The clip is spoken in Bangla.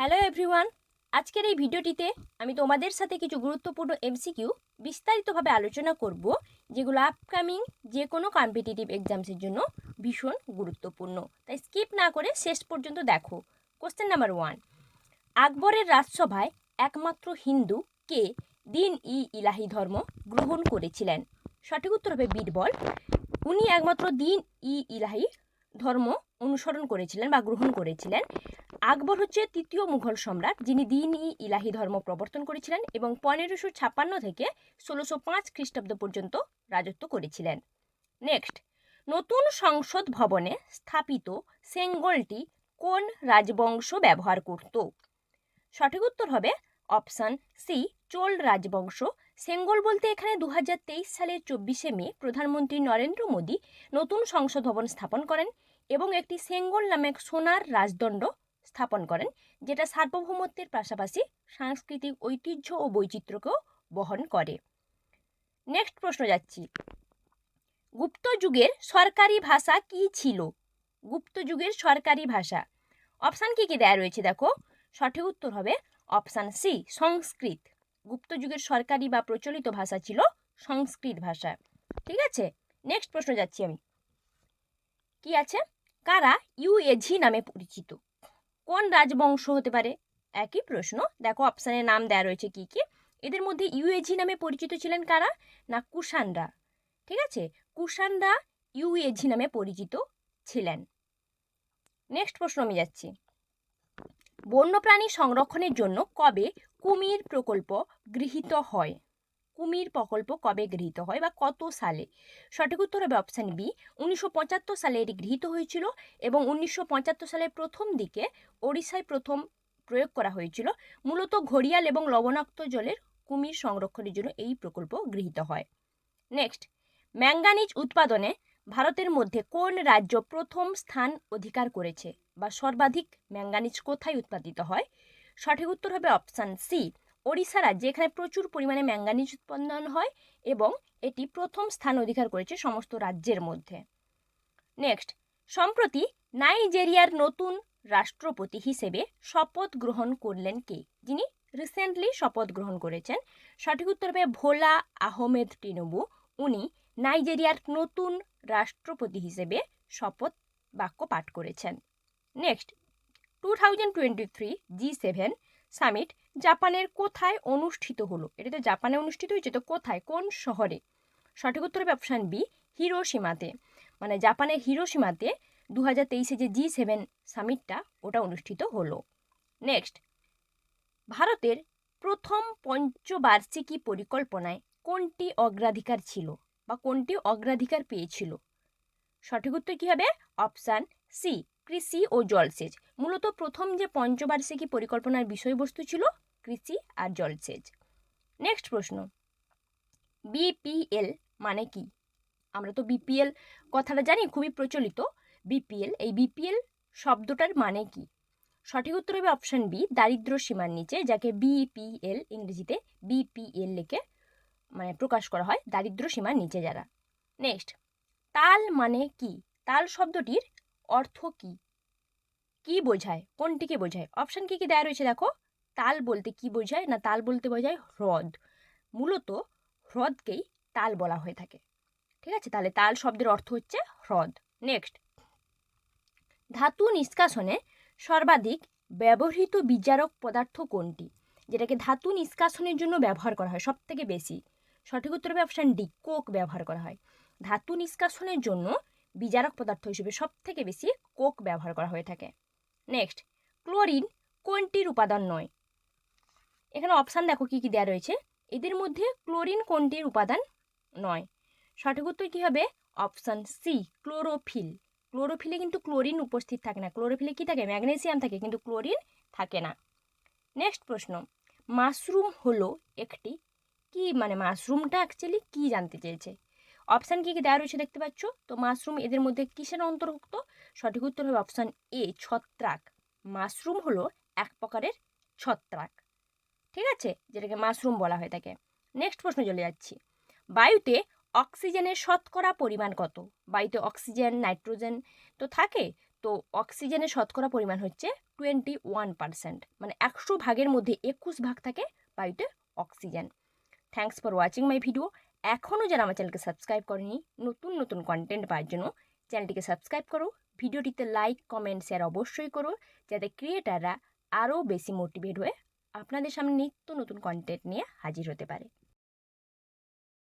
হ্যালো এভরিওয়ান, আজকের এই ভিডিওটিতে আমি তোমাদের সাথে কিছু গুরুত্বপূর্ণ এমসিকিউ বিস্তারিতভাবে আলোচনা করব, যেগুলো আপকামিং যে কোনো কম্পিটিটিভ এক্সামসের জন্য ভীষণ গুরুত্বপূর্ণ। তাই স্কিপ না করে শেষ পর্যন্ত দেখো। কোশ্চেন নাম্বার ওয়ান আকবরের রাজসভায় একমাত্র হিন্দু কে দিন ই ইলাহি ধর্ম গ্রহণ করেছিলেন? সঠিক উত্তর হবে বীরবল। উনি একমাত্র দিন ই ইলাহি ধর্ম অনুসরণ করেছিলেন বা গ্রহণ করেছিলেন। আকবর হচ্ছে তৃতীয় মুঘল সম্রাট, যিনি দিন ই ইলাহি ধর্ম প্রবর্তন করেছিলেন এবং পনেরোশো ছাপ্পান্ন থেকে ষোলোশো পাঁচ খ্রিস্টাব্দ পর্যন্ত রাজত্ব করেছিলেন। নেক্সট নতুন সংসদ ভবনে স্থাপিত সেঙ্গলটি কোন রাজবংশ ব্যবহার করত? সঠিক উত্তর হবে অপশান সি চোল রাজবংশ। সেঙ্গল বলতে এখানে দু হাজার তেইশ সালের চব্বিশে মে প্রধানমন্ত্রী নরেন্দ্র মোদী নতুন সংসদ ভবন স্থাপন করেন। এবং একটি সেঙ্গল নামে সোনার রাজদণ্ড স্থাপন করেন, যেটা সার্বভৌমত্বের পাশাপাশি সাংস্কৃতিক ঐতিহ্য ও বৈচিত্র্যকেও বহন করে। নেক্সট প্রশ্ন যাচ্ছি। গুপ্ত যুগের সরকারি ভাষা কি ছিল? গুপ্ত যুগের সরকারি ভাষা। অপশান কি কি দেয়া রয়েছে দেখো? সঠিক উত্তর হবে অপশান সি সংস্কৃত। গুপ্ত যুগের সরকারি বা প্রচলিত ভাষা ছিল সংস্কৃত ভাষা। ঠিক আছে? নেক্সট প্রশ্ন যাচ্ছি আমি। কি আছে? কারা ইউএঝি নামে পরিচিত? কোন রাজবংশ হতে পারে? একই প্রশ্ন। দেখো অপশানের নাম দেওয়া রয়েছে কি কি? এদের মধ্যে ইউএঝি নামে পরিচিত ছিলেন কারা? না, কুষাণরা। ঠিক আছে? কুষাণরা ইউএঝি নামে পরিচিত ছিলেন। নেক্সট প্রশ্ন আমি যাচ্ছি। বন্যপ্রাণী সংরক্ষণের জন্য কবে কুমির প্রকল্প গৃহীত হয়? কুমির প্রকল্প কবে গৃহীত হয় বা কত সালে? সঠিক উত্তর হবে অপশান বি উনিশশো পঁচাত্তর সালে এটি গৃহীত হয়েছিল এবং উনিশশো পঁচাত্তর সালের প্রথম দিকে ওড়িশায় প্রথম প্রয়োগ করা হয়েছিল। মূলত ঘড়িয়াল এবং লবণাক্ত জলের কুমির সংরক্ষণের জন্য এই প্রকল্প গৃহীত হয়। নেক্সট ম্যাঙ্গানিজ উৎপাদনে ভারতের মধ্যে কোন রাজ্য প্রথম স্থান অধিকার করেছে বা সর্বাধিক ম্যাঙ্গানিজ কোথায় উৎপাদিত হয়? সঠিক উত্তর হবে অপশান সি ওড়িশা রাজ্যে এখানে প্রচুর পরিমাণে ম্যাঙ্গানিজ উৎপাদন হয় এবং এটি প্রথম স্থান অধিকার করেছে সমস্ত রাজ্যের মধ্যে। নেক্সট সম্প্রতি নাইজেরিয়ার নতুন রাষ্ট্রপতি হিসেবে শপথ গ্রহণ করলেন কে? যিনি রিসেন্টলি শপথ গ্রহণ করেছেন। সঠিক উত্তর হবে ভোলা আহমেদ টিনুবু। উনি নাইজেরিয়ার নতুন রাষ্ট্রপতি হিসেবে শপথ বাক্য পাঠ করেছেন। Next two thousand twenty three G seven summit জাপানের কোথায় অনুষ্ঠিত হলো? এটা তো জাপানে অনুষ্ঠিত হয়েছে তো কোথায়? কোন শহরে? সঠিক উত্তর হবে অপশান বি, হিরোসীমাতে। মানে জাপানের হিরোসীমাতে দু হাজার তেইশে যে জি সেভেন সামিটটা, ওটা অনুষ্ঠিত হলো। নেক্সট, ভারতের প্রথম পঞ্চবার্ষিকী পরিকল্পনায় কোনটি অগ্রাধিকার ছিল বা কোনটি অগ্রাধিকার পেয়েছিল? সঠিক উত্তর কী হবে? অপশান সি, কৃষি ও জলসেচ। মূলত প্রথম যে পঞ্চবার্ষিকী পরিকল্পনার বিষয়বস্তু ছিল কৃষি আর জলসেচ। নেক্সট প্রশ্ন। বিপিএল মানে কি? আমরা তো বিপিএল কথাটা জানি, খুবই প্রচলিত। বিপিএল এই বিপিএল শব্দটার মানে কি? সঠিক উত্তর হবে অপশান বি দারিদ্র সীমার নিচে, যাকে বিপিএল ইংরেজিতে বিপিএল লিখে মানে প্রকাশ করা হয় দারিদ্র সীমার নিচে যারা। নেক্সট তাল মানে কি? তাল শব্দটির অর্থ কি? কি বোঝায়? কোনটিকে বোঝায়? অপশান কি কি দেওয়া রয়েছে দেখো? তাল বলতে কি বোঝায় না তাল বলতে বোঝায় হ্রদ। মূলত হ্রদকেই তাল বলা হয়ে থাকে। ঠিক আছে? তাহলে তাল শব্দের অর্থ হচ্ছে হ্রদ। নেক্সট ধাতু নিষ্কাশনে সর্বাধিক ব্যবহৃত বিচারক পদার্থ কোনটি? যেটাকে ধাতু নিষ্কাশনের জন্য ব্যবহার করা হয় সব থেকে বেশি। সঠিক উত্তর হবে অপশান ডি কোক ব্যবহার করা হয়। ধাতু নিষ্কাশনের জন্য বিজারক পদার্থ হিসেবে সব থেকে বেশি কোক ব্যবহার করা হয়ে থাকে। নেক্সট ক্লোরিন কোনটির উপাদান নয়? এখানে অপশান দেখো কী কী দেওয়া রয়েছে। এদের মধ্যে ক্লোরিন কোনটির উপাদান নয়? সঠিক উত্তর কী হবে? অপশান সি ক্লোরোফিল ক্লোরোফিলে কিন্তু ক্লোরিন উপস্থিত থাকে না। ক্লোরোফিলে কী থাকে? ম্যাগনেসিয়াম থাকে, কিন্তু ক্লোরিন থাকে না। নেক্সট প্রশ্ন মাশরুম হলো একটি কি? মানে মাশরুমটা অ্যাকচুয়ালি কি জানতে চেয়েছে? অপশান কী কী দেওয়া রয়েছে দেখতে পাচ্ছ? তো মাশরুম এদের মধ্যে কিসের অন্তর্ভুক্ত? সঠিক উত্তর হবে অপশান এ ছত্রাক। মাশরুম হলো এক প্রকারের ছত্রাক। ঠিক আছে? যেটাকে মাশরুম বলা হয়ে থাকে নেক্সট প্রশ্ন চলে যাচ্ছি। বায়ুতে অক্সিজেনের শতকরা পরিমাণ কত? বায়ুতে অক্সিজেন, নাইট্রোজেন তো থাকে। তো অক্সিজেনের শতকরা পরিমাণ হচ্ছে টোয়েন্টি ওয়ান পারসেন্ট মানে একশো ভাগের মধ্যে একুশ ভাগ থাকে বায়ুতে oxygen. Thanks for watching my video এখনও যারা আমার চ্যানেলকে সাবস্ক্রাইব করেনি, নতুন নতুন কন্টেন্ট পাওয়ার জন্য চ্যানেলটিকে সাবস্ক্রাইব করো। ভিডিওটিতে লাইক কমেন্ট শেয়ার অবশ্যই করো যাতে ক্রিয়েটাররা আরও বেশি মোটিভেট হয়ে আপনাদের সামনে নিত্য নতুন কন্টেন্ট নিয়ে হাজির হতে পারে।